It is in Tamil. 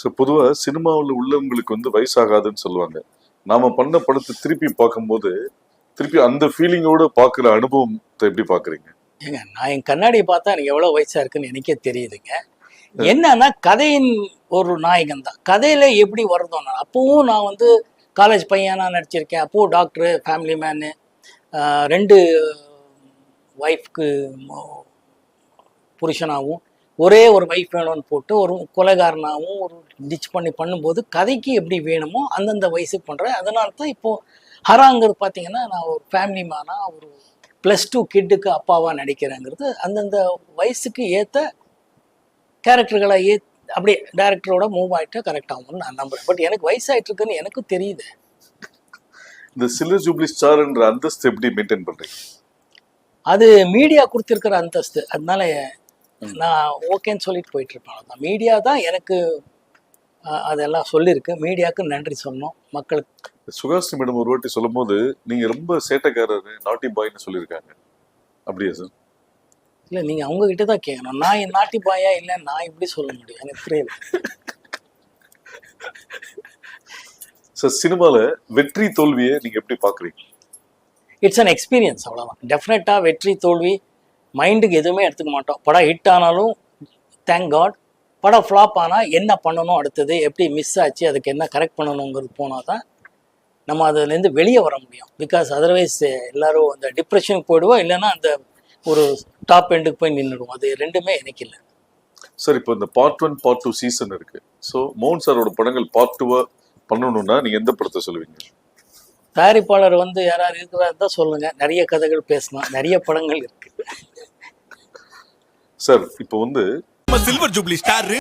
ஸோ பொதுவாக சினிமாவில் உள்ளவங்களுக்கு வந்து வயசாகாதுன்னு சொல்லுவாங்க. நாம பண்ண படத்தை திருப்பி பார்க்கும்போது திருப்பி அந்த ஃபீலிங்கோட பார்க்குற அனுபவத்தை எப்படி பார்க்குறீங்க? ஏங்க நான் என் கண்ணாடியை பார்த்தா எனக்கு எவ்வளோ வயசா இருக்குன்னு எனக்கே தெரியுதுங்க. என்னன்னா கதையின் ஒரு நாயகன் தான். கதையில எப்படி வருதோ நான் அப்பவும் நான் வந்து காலேஜ் பையனா நடிச்சிருக்கேன். அப்போது டாக்டரு ஃபேமிலி மேனு ரெண்டு ஒய்ஃப்க்கு புருஷனாகவும் ஒரே ஒரு ஒய்ஃப் வேணும்னு போட்டு ஒரு கொலைகாரனாகவும் ஒரு டிச் பண்ணி பண்ணும்போது கதைக்கு எப்படி வேணுமோ அந்தந்த வயசுக்கு பண்ணுறேன் அதனால தான் இப்போது ஹராங்கிறது பார்த்தீங்கன்னா நான் ஒரு ஃபேமிலி மேனாக ஒரு ப்ளஸ் டூ கிட்டுக்கு அப்பாவாக நடிக்கிறேங்கிறது அந்தந்த வயசுக்கு ஏற்ற கேரக்டர்களை ஏ அப்படியே டேரக்டரோட மூவ் ஆகிட்டு கரெக்ட் ஆகும்னு நான் நம்புறேன். பட் எனக்கு வயசாயிட்டு இருக்குன்னு எனக்கும் தெரியுது. இந்த சில்வர் ஜூப்ளி ஸ்டார்ன்ற அந்தஸ்து எப்படி மெயின்டைன் பண்றீங்க? அது மீடியா கொடுத்துருக்கிற அந்தஸ்து. அதனால நான் ஓகேன்னு சொல்லிட்டு போயிட்டு இருப்பேன் அவ்வளவுதான். மீடியா தான் எனக்கு அதெல்லாம் சொல்லியிருக்கு. மீடியாவுக்கு நன்றி சொல்லணும். மக்களுக்கு. சுகாசினி மேடம் ஒரு வாட்டி சொல்லும்போது நீங்க ரொம்ப சேட்டைக்காரர் நாட்டி பாய்னு சொல்லியிருக்காங்க. அப்படியா சார் இல்லை நீங்கள் அவங்க கிட்ட தான் கேட்கணும் நான் என் நாட்டி பாயா இல்லை நான் இப்படி சொல்ல முடியும்? எனக்கு புரியல. சார் சினிமால வெற்றி தோல்வியை நீங்க எப்படி பாக்குறீங்க இட்ஸ் அன் எக்ஸ்பீரியன்ஸ் அவ்வளோதான் டெஃபினட்டாக வெற்றி தோல்வி மைண்டுக்கு எதுவுமே எடுத்துக்க மாட்டோம். படம் ஹிட் ஆனாலும் தேங்க் காட் படம் ஃப்ளாப் ஆனால் என்ன பண்ணணும் அடுத்தது? எப்படி மிஸ் ஆச்சு? அதுக்கு என்ன கரெக்ட் பண்ணணுங்கிறது போனால் தான் நம்ம அதுலேருந்து வெளியே வர முடியும். பிகாஸ் அதர்வைஸ் எல்லாரும் அந்த டிப்ரெஷனுக்கு போயிடுவோம். இல்லைன்னா அந்த ஒரு டாப் எண்டுக்கு போய் நின்றுடுவோம். அது ரெண்டுமே எனக்கு இல்லை. சார் இப்போ இந்த part one part two season இருக்கு. ஸோ மோகன் சாரோட படங்கள் பார்ட் டூவா பண்ணணும்னா நீங்க எந்த படத்தை சொல்லுவீங்க? தயாரிப்பாளர் வந்து யாராவது இருக்கிறதா தான் சொல்லுங்கள் நிறைய கதைகள் பேசலாம். நிறைய படங்கள் இருக்குது சார் இப்போ வந்து சில்வர் ஜூப்ளி ஸ்டார்